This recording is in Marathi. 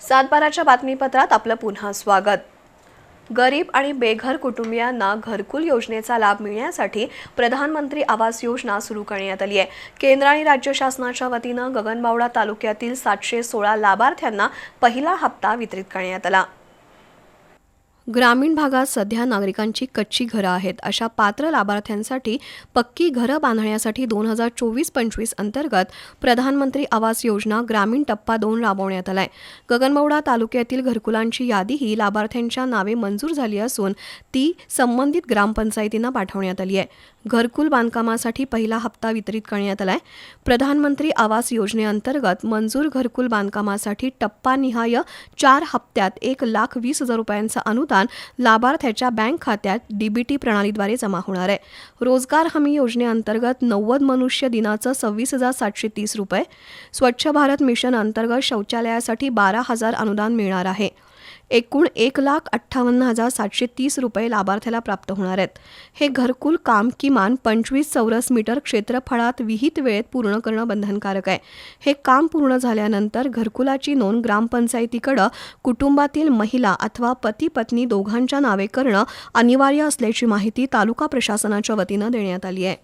सातबाराच्या बातमीपत्रात आपलं पुन्हा स्वागत. गरीब आणि बेघर कुटुंबियांना घरकुल योजनेचा लाभ मिळण्यासाठी प्रधानमंत्री आवास योजना सुरू करण्यात आली आहे. केंद्र आणि राज्य शासनाच्या वतीनं गगनबावडा तालुक्यातील सातशे सोळा लाभार्थ्यांना पहिला हप्ता वितरित करण्यात आला. ग्रामीण भागात सध्या नागरिकांची कच्ची घरं आहेत. अशा पात्र लाभार्थ्यांसाठी पक्की घरं बांधण्यासाठी दोन हजार चोवीस पंचवीस अंतर्गत प्रधानमंत्री आवास योजना ग्रामीण टप्पा दोन राबवण्यात आलाय. गगनबावडा तालुक्यातील घरकुलांची यादीही लाभार्थ्यांच्या नावे मंजूर झाली असून ती संबंधित ग्रामपंचायतींना पाठवण्यात आली आहे. घरकुल बांधकामासाठी पहिला हप्ता वितरित करण्यात आलाय. प्रधानमंत्री आवास योजनेअंतर्गत मंजूर घरकुल बांधकामासाठी टप्पानिहाय चार हप्त्यात एक लाख वीस हजार रुपयांचं अनुदान लाभार्थ्याच्या बँक खात्यात डीबीटी प्रणालीद्वारे जमा होणार आहे. रोजगार हमी योजनेअंतर्गत नव्वद मनुष्य दिनाचं सव्वीस हजार सातशे तीस रुपये. स्वच्छ भारत मिशन अंतर्गत शौचालयासाठी बारा हजार अनुदान मिळणार आहे. एकूण एक लाख अठ्ठावन्न हजार सातशे तीस रुपये लाभार्थ्याला प्राप्त होणार आहेत. हे घरकुल काम किमान पंचवीस चौरस मीटर क्षेत्रफळात विहित वेळेत पूर्ण करणं बंधनकारक आहे. हे काम पूर्ण झाल्यानंतर घरकुलाची नोंद ग्रामपंचायतीकडं कुटुंबातील महिला अथवा पती पत्नी दोघांच्या नावे करणं अनिवार्य असल्याची माहिती तालुका प्रशासनाच्या वतीनं देण्यात आली आहे.